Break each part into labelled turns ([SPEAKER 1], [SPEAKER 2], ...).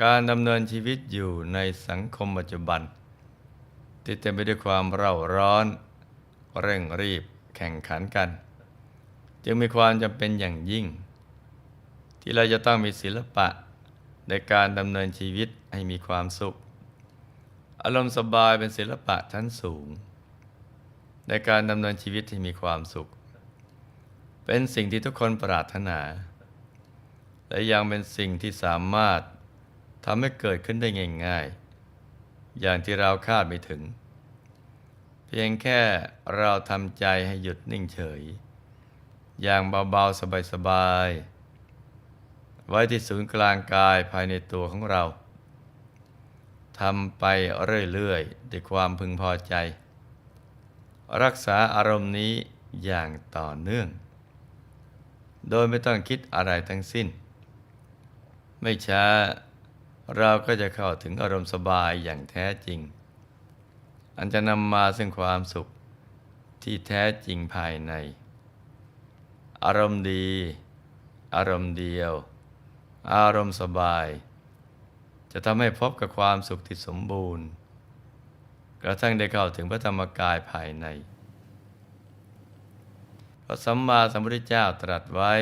[SPEAKER 1] การดำเนินชีวิตอยู่ในสังคมปัจจุบัน ที่เต็มไปด้วยความเร่าร้อน เร่งรีบแข่งขันกัน จึงมีความจำเป็นอย่างยิ่ง ที่เราจะต้องมีศิลปะในการดำเนินชีวิตให้มีความสุข อารมณ์สบายเป็นศิลปะชั้นสูง ในการดำเนินชีวิตที่มีความสุข เป็นสิ่งที่ทุกคนปรารถนา และยังเป็นสิ่งที่สามารถ ทำให้เกิดขึ้นได้ง่ายๆ อย่างที่เราคาดไม่ถึง เพียงแค่เราทำใจให้หยุดนิ่งเฉย อย่างเบาๆ สบายๆ ไว้ที่ศูนย์กลางกายภายในตัวของเราทำไปเรื่อยๆด้วยความพึงพอใจ รักษาอารมณ์นี้อย่างต่อเนื่อง โดยไม่ต้องคิดอะไรทั้งสิ้น ไม่ช้า เราก็จะเข้าถึงอารมณ์สบายอย่างแท้จริง อันจะนำมาซึ่งความสุขที่แท้จริงภายใน อารมณ์ดี อารมณ์เดียว อารมณ์สบาย จะทำให้พบกับความสุขที่สมบูรณ์ กระทั่งได้เข้าถึงพระธรรมกายภายในพระสัมมาสัมพุทธเจ้าตรัสไว้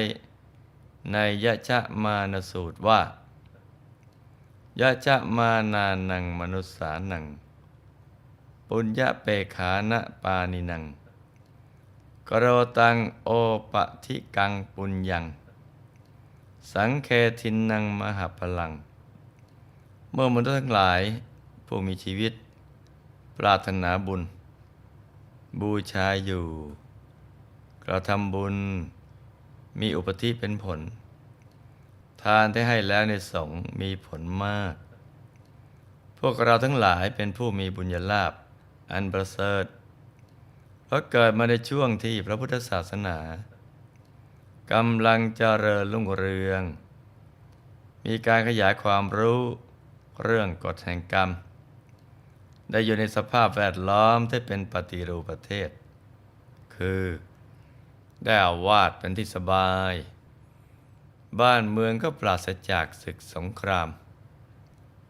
[SPEAKER 1] ในยะชะมานสูตรว่า ยะชะมานานังมนุษสานัง ปุญญะเปขานะปานินังกโรตังโอปะทิกังปุญญัง สังเคทินนังมหาพลัง เมื่อมนุษย์ทั้งหลายผู้มีชีวิต ปรารถนาบุญ บูชาอยู่ กระทำบุญมีอุปธิเป็นผล ทานที่ให้แล้วในสงฆ์มีผลมาก พวกเราทั้งหลายเป็นผู้มีบุญญาลาภอันประเสริฐเพราะเกิดมาในช่วงที่พระพุทธศาสนากำลังเจริญรุ่งเรือง มีการขยายความรู้เรื่องกฎแห่งกรรม ได้อยู่ในสภาพแวดล้อมที่เป็นปฏิรูปประเทศ คือ ได้อาวาสเป็นที่สบาย บ้านเมืองก็ปราศจากศึกสงคราม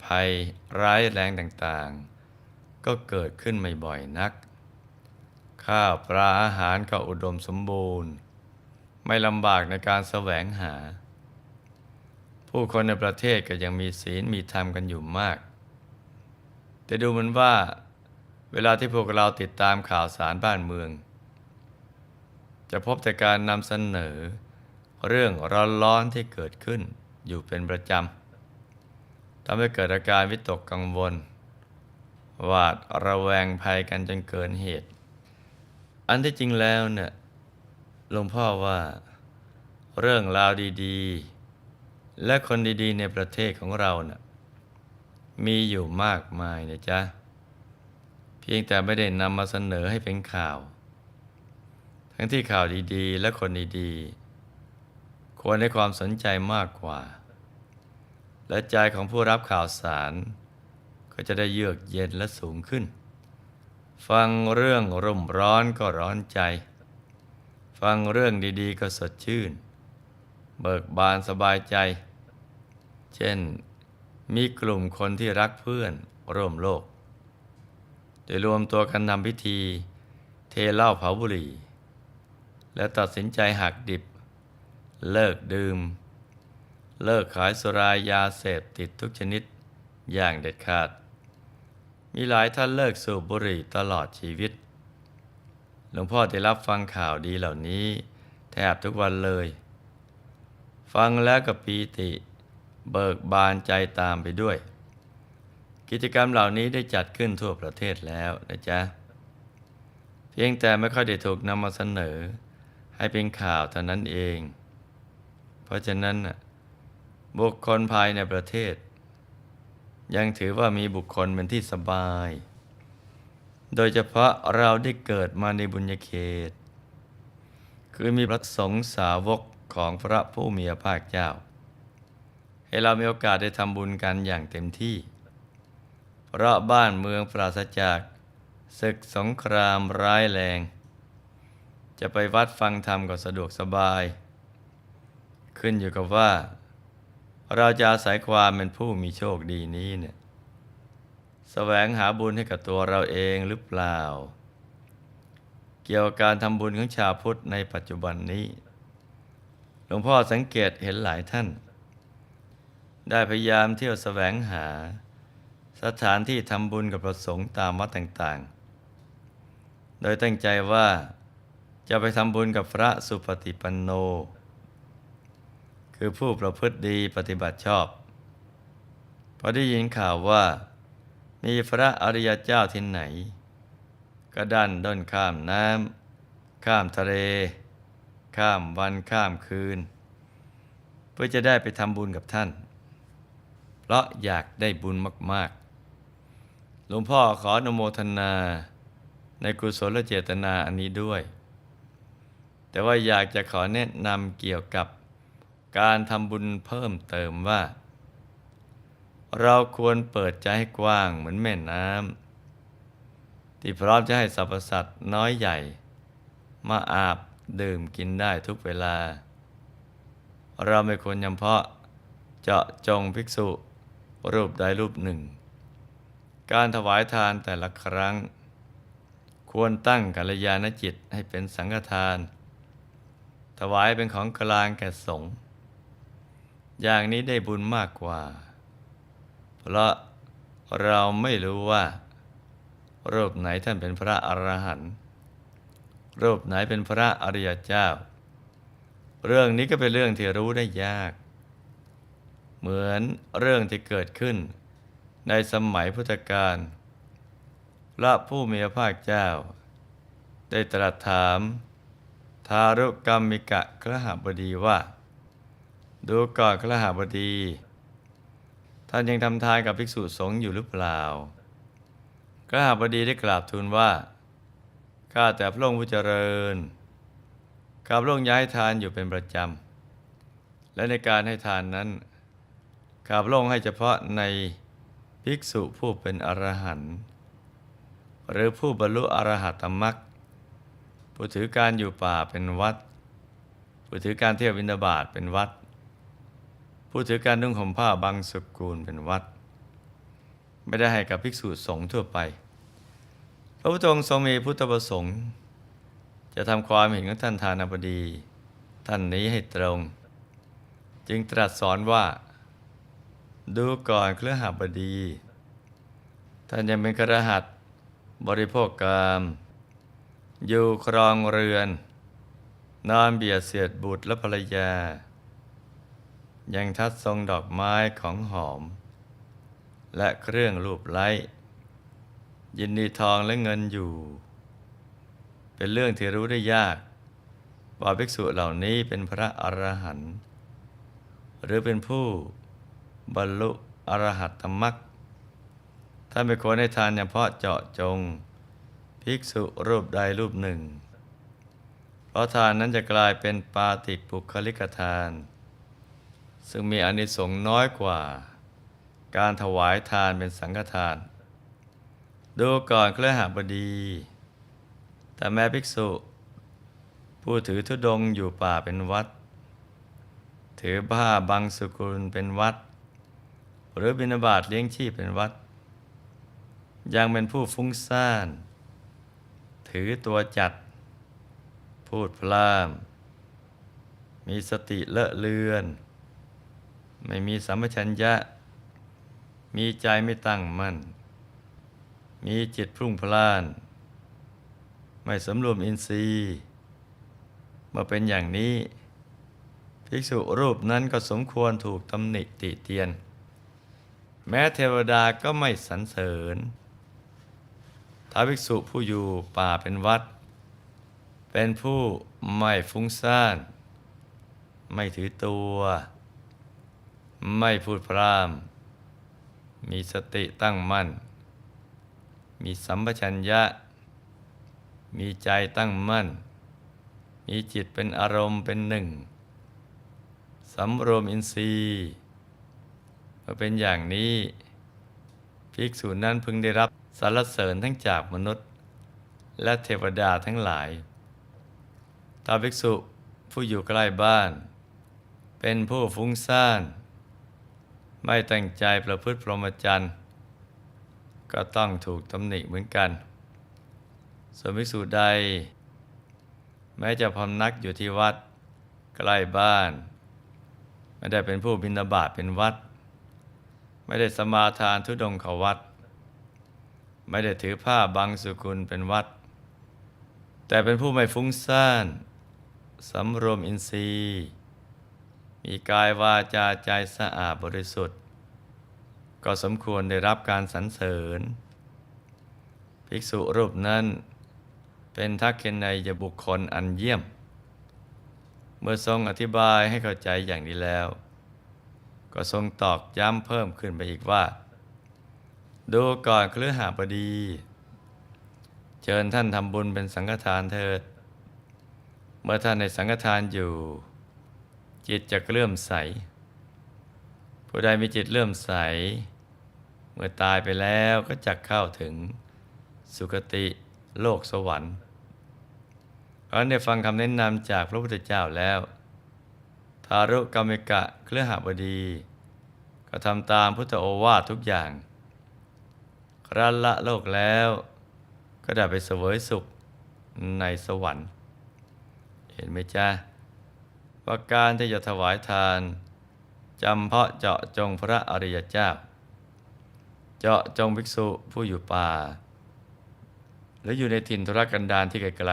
[SPEAKER 1] ภัยร้ายแรงต่างๆ ก็เกิดขึ้นไม่บ่อยนัก ข้าวปลาอาหารก็อุดมสมบูรณ์ ไม่ลำบากในการแสวงหา ผู้คนในประเทศก็ยังมีศีลมีธรรมกันอยู่มาก แต่ดูเหมือนว่า เวลาที่พวกเราติดตามข่าวสารบ้านเมือง จะพบแต่การนำเสนอ เรื่องร้อนๆที่เกิดขึ้นอยู่เป็นประจำทำให้เกิดอาการวิตกกังวลหวาดระแวงภัยกันจนเกินเหตุ อันที่จริงแล้วเนี่ยหลวงพ่อว่าเรื่องราวดีๆ และคนดีๆ ในประเทศของเราเนะ่ะมีอยู่มากมายนะจ๊ะ เพียงแต่ไม่ได้นำมาเสนอให้เป็นข่าว ทั้งที่ข่าวดีๆ และคนดีๆ ควรให้ความสนใจมากกว่า และใจของผู้รับข่าวสาร ก็จะได้เยือกเย็นและสูงขึ้น ฟังเรื่องรุ่มร้อนก็ร้อนใจ ฟังเรื่องดีๆ ก็สดชื่น เบิกบานสบายใจ เช่นมีกลุ่มคนที่รักเพื่อนร่วมโลก โดยรวมตัวกันทำพิธีเทเหล้าเผาบุหรี่ และตัดสินใจหักดิบ เลิกดื่ม เลิกขายสุรายาเสพติดทุกชนิดอย่างเด็ดขาด มีหลายท่านเลิกสูบบุหรี่ตลอดชีวิต หลวงพ่อได้รับฟังข่าวดีเหล่านี้ แทบทุกวันเลย ฟังแล้วก็ปีติ เบิกบานใจตามไปด้วย กิจกรรมเหล่านี้ได้จัดขึ้นทั่วประเทศแล้วนะจ๊ะ เพียงแต่ไม่ค่อยได้ถูกนำมาเสนอ ให้เป็นข่าวเท่านั้นเอง ราะฉะนั้นน่ะบุคคลภายในประเทศ ยังถือว่ามีบุคคลเป็นที่สบาย โดยเฉพาะเราได้เกิดมาในบุญญาเขต คือมีพระสงฆ์สาวกของพระผู้มีพระภาคเจ้า ให้เรามีโอกาสได้ทำบุญกันอย่างเต็มที่ เพราะบ้านเมืองปราศจากศึกสงครามร้ายแรง จะไปวัดฟังธรรมก็สะดวกสบาย ขึ้นอยู่กับว่า เราจะอาศัยความเป็นผู้มีโชคดีนี้เนี่ยแสวงหาบุญให้กับตัวเราเองหรือเปล่า เกี่ยวกับการทำบุญของชาวพุทธในปัจจุบันนี้ หลวงพ่อสังเกตเห็นหลายท่าน ได้พยายามเที่ยวแสวงหา สถานที่ทำบุญกับประสงค์ตามวัดต่างๆ โดยตั้งใจว่าจะไปทำบุญกับพระสุปฏิปันโน คือผู้ประพฤติดีปฏิบัติชอบพอได้ยินข่าวว่า มีพระอริยเจ้าที่ไหน ก็ดันด้นข้ามน้ำข้ามทะเล ข้ามวันข้ามคืน เพื่อจะได้ไปทำบุญกับท่าน เพราะอยากได้บุญมาก ๆ หลวงพ่อขออนุโมทนาในกุศลเจตนาอันนี้ด้วย แต่ว่าอยากจะขอแนะนำเกี่ยวกับ การทำบุญเพิ่มเติมว่า เราควรเปิดใจให้กว้างเหมือนแม่น้ำที่พร้อมจะให้สรรพสัตว์น้อยใหญ่ มาอาบดื่มกินได้ทุกเวลา เราไม่ควรยำเพาะเจาะจงภิกษุรูปใดรูปหนึ่ง การถวายทานแต่ละครั้ง ควรตั้งกัลยาณจิตให้เป็นสังฆทาน ถวายเป็นของกลางแก่สงฆ์ อย่างนี้ได้บุญมากกว่า เพราะเราไม่รู้ว่า รูปไหนท่านเป็นพระอรหันต์รูปไหนเป็นพระอริยเจ้า เรื่องนี้ก็เป็นเรื่องที่รู้ได้ยาก เหมือนเรื่องที่เกิดขึ้น ในสมัยพุทธกาลพระผู้มีพระภาคเจ้า ได้ตรัสถาม ทารุกรรมิกะครหบดีว่า ดูก่อนครหาบดี ท่านยังทำทานกับภิกษุสงฆ์อยู่หรือเปล่าครหาบดีได้กราบทูลว่า ข้าแต่พระองค์ผู้เจริญข้าพระองค์ย้ายทานอยู่เป็นประจำ และในการให้ทานนั้นข้าพระองค์ให้เฉพาะในภิกษุผู้เป็นอรหันต์หรือผู้บรรลุอรหัตมรรคผู้ถือการอยู่ป่าเป็นวัด ผู้ถือการเที่ยวบินาบาตเป็นวัด ผู้ถือการนุ่งห่มผ้าบางสกุลเป็นวัด ไม่ได้ให้กับภิกษุสงฆ์ทั่วไป พระพุทธองค์ทรงมีพุทธประสงค์ จะทำความเห็นของท่านทานบดี ท่านนี้ให้ตรง จึงตรัสสอนว่า ดูก่อนเครือหาบดี ท่านยังเป็นคระหัสบริโภคกามอยู่ครองเรือน นอนเบียดเสียดบุตรและภรรยา ยังทัดทรงดอกไม้ของหอม และเครื่องรูปไล้ยินดีทองและเงินอยู่ เป็นเรื่องที่รู้ได้ยากว่าภิกษุเหล่านี้เป็นพระอรหันต์หรือเป็นผู้บรรลุอรหัตตมรรคถ้าไม่ควรให้ทานเฉพาะเจาะจง ภิกษุรูปใดรูปหนึ่ง เพราะทานนั้นจะกลายเป็นปาติปุคลิกทาน ซึ่งมีอนิสงส์น้อยกว่า การถวายทานเป็นสังฆทาน ดูก่อนเครือหบดี แต่แม้ภิกษุ ผู้ถือธุดงอยู่ป่าเป็นวัด ถือผ้าบางสุกุลเป็นวัด หรือบิณฑบาตเลี้ยงชีพเป็นวัด ยังเป็นผู้ฟุ้งซ่าน ถือตัวจัด พูดพลามมีสติเลอะเลือน ไม่มีสัมปชัญญะ มีใจไม่ตั้งมั่น มีจิตพรุ่งพล่าน ไม่สำรวมอินทรีย์มื่อเป็นอย่างนี้ ภิกษุรูปนั้นก็สมควรถูกตำหนิติเตียน แม้เทวดาก็ไม่สรรเสริญถ้าภิกษุผู้อยู่ป่าเป็นวัด เป็นผู้ไม่ฟุ้งซ่าน ไม่ถือตัว ไม่พูดพร่ำมีสติตั้งมั่น มีสัมปชัญญะ มีใจตั้งมั่น มีจิตเป็นอารมณ์เป็นหนึ่งสำรวมอินทรีย์เมื่อเป็นอย่างนี้ภิกษุนั้นพึงได้รับสรรเสริญทั้งจากมนุษย์ และเทวดาทั้งหลายถ้าภิกษุผู้อยู่ใกล้บ้าน เป็นผู้ฟุ้งซ่าน ไม่ตั้งใจประพฤติพรหมจรรย์ ก็ต้องถูกตำหนิเหมือนกันส่วนภิกษุใด แม้จะพำนักอยู่ที่วัดใกล้บ้าน ไม่ได้เป็นผู้บิณฑบาตเป็นวัด ไม่ได้สมาทานทุดงเขาวัด ไม่ได้ถือผ้าบังสุกุลเป็นวัด แต่เป็นผู้ไม่ฟุ้งซ่านสำรวมอินทรีย์ มีกายวาจาใจสะอาดบริสุทธิ์ ก็สมควรได้รับการสรรเสริญ ภิกษุรูปนั้น เป็นทักเกนัยยบุคคลอันเยี่ยม เมื่อทรงอธิบายให้เข้าใจอย่างนี้แล้ว ก็ทรงตอกย้ำเพิ่มขึ้นไปอีกว่า ดูก่อนเครือหาบดี เชิญท่านทำบุญเป็นสังฆทานเถิด เมื่อท่านในสังฆทานอยู่ จิตจะเลื่อมใส ผู้ใดมีจิตเลื่อมใส เมื่อตายไปแล้วก็จะเข้าถึงสุคติโลกสวรรค์เพราะได้ฟังคำแนะนำจากพระพุทธเจ้าแล้ว ทารุกรรมิกะเครือหบดี ก็ทำตามพุทธโอวาททุกอย่าง ครั้นละโลกแล้วก็ได้ไปเสวยสุขในสวรรค์ เห็นไหมจ๊ะ ว่าการที่จะถวายทานจำเพาะเจาะจงพระอริยเจ้า เจาะจงภิกษุผู้อยู่ป่า หรืออยู่ในถิ่นธุรกันดารที่ไกล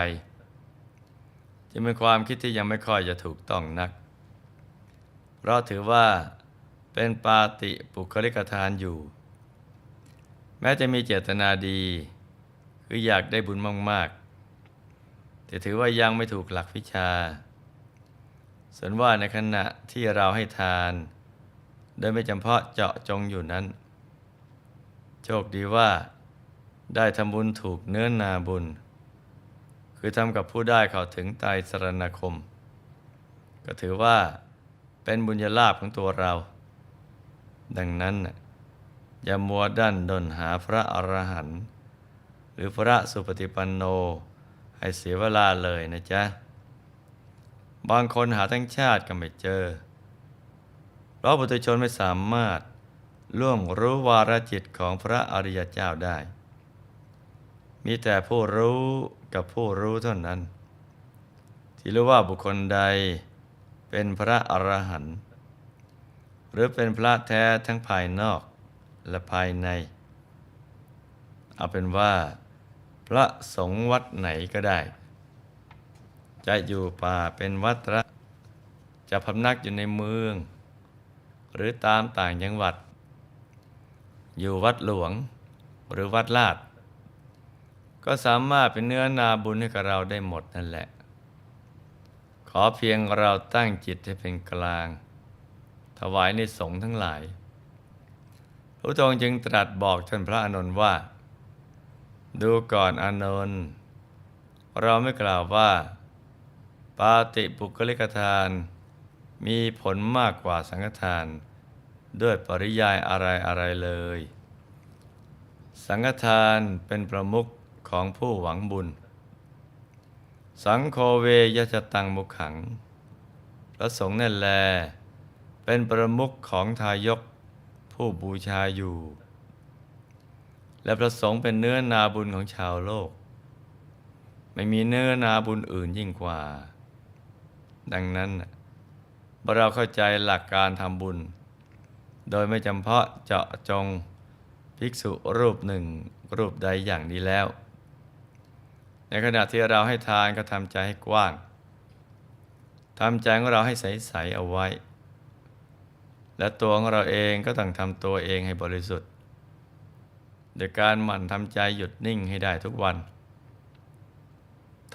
[SPEAKER 1] ๆจะเป็นความคิดที่ยังไม่ค่อยจะถูกต้องนัก เพราะถือว่าเป็นปาติปุคลิกทานอยู่ แม้จะมีเจตนาดี คืออยากได้บุญมากๆแต่ถือว่ายังไม่ถูกหลักวิชา ส่วนว่าในขณะที่เราให้ทาน โดยไม่จำเพาะเจาะจงอยู่นั้น โชคดีว่า ได้ทำบุญถูกเนื้อนาบุญ คือทำกับผู้ได้เขาถึงไตรสรณคม ก็ถือว่าเป็นบุญญาลาภของตัวเรา ดังนั้นอย่ามัวดันดนหาพระอรหันต์หรือพระสุปฏิปันโน ให้เสียเวลาเลยนะจ๊ะ บางคนหาทั้งชาติก็ไม่เจอ เพราะปุถุชนไม่สามารถล่วงรู้วาระจิตของพระอริยเจ้าได้ มีแต่ผู้รู้กับผู้รู้เท่านั้น ที่รู้ว่าบุคคลใดเป็นพระอรหันต์หรือเป็นพระแท้ทั้งภายนอกและภายใน เอาเป็นว่า พระสงฆ์วัดไหนก็ได้ จะอยู่ป่าเป็นวัดระจะพำนักอยู่ในเมือง หรือตามต่างจังหวัด อยู่วัดหลวงหรือวัดลาด ก็สามารถเป็นเนื้อนาบุญให้กับเราได้หมดนั่นแหละ ขอเพียงเราตั้งจิตให้เป็นกลาง ถวายในสงฆ์ทั้งหลาย พระองค์จึงตรัสบอกท่านพระอานนท์ว่า ดูก่อนอานนท์เราไม่กล่าวว่า ปาติปุกลิกทาน มีผลมากกว่าสังฆทาน ด้วยปริยายอะไรอะไรเลย สังฆทานเป็นประมุขของผู้หวังบุญ สังโฆเวยชตังมุขขัง พระสงฆ์นั่นแล เป็นประมุขของทายกผู้บูชาอยู่ และประสงค์เป็นเนื้อนาบุญของชาวโลก ไม่มีเนื้อนาบุญอื่นยิ่งกว่า ดังนั้นเมื่อเราเข้าใจหลักการทำบุญ โดยไม่จำเพาะเจาะจงภิกษุรูปหนึ่งรูปใดอย่างนี้แล้ว ในขณะที่เราให้ทานก็ทำใจให้กว้างทำใจของเราให้ใสๆเอาไว้ และตัวของเราเองก็ต้องทำตัวเองให้บริสุทธิ์โดยการหมั่นทำใจหยุดนิ่งให้ได้ทุกวัน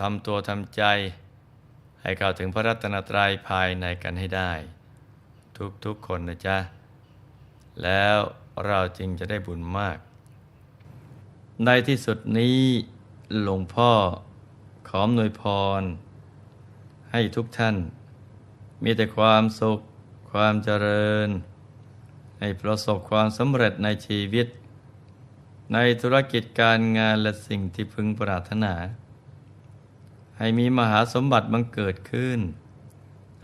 [SPEAKER 1] ทำตัวทำใจ ให้เข้าถึงพระรัตนตรัยภายในกันให้ได้ ทุกๆคนนะจ๊ะ แล้วเราจึงจะได้บุญมาก ในที่สุดนี้หลวงพ่อขออำนวยพร ให้ทุกท่าน มีแต่ความสุข ความเจริญ ให้ประสบความสำเร็จในชีวิต ในธุรกิจการงานและสิ่งที่พึงปรารถนา ให้มีมหาสมบัติบังเกิดขึ้น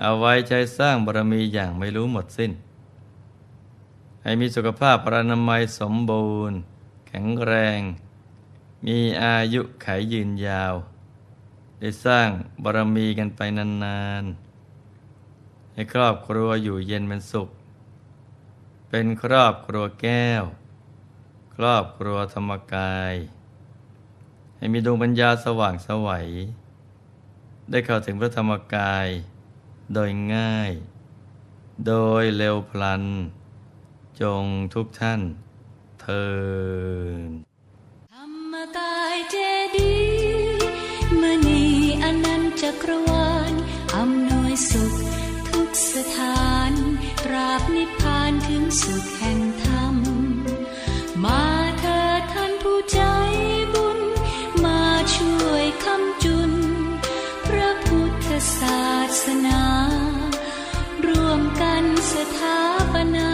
[SPEAKER 1] เอาไว้ใจสร้างบารมีอย่างไม่รู้หมดสิ้น ให้มีสุขภาพพรานามัยสมบูรณ์ แข็งแรง มีอายุไขยืนยาว ได้สร้างบารมีกันไปนานๆ ให้ครอบครัวอยู่เย็นเป็นสุข เป็นครอบครัวแก้ว ครอบครัวธรรมกาย ให้มีดวงปัญญาสว่างสวัย ได้เข้าถึงพระธรรมกาย โดยง่าย โดยเร็วพลัน จงทุกท่านเทิน
[SPEAKER 2] ธรรมกายเจดีย์มณีอนันต์จักรวาลอำนวยสุขทุกสถานตราบนิพพานถึงสุดแห่ง ศาสนา ร่วมกันสถาปนา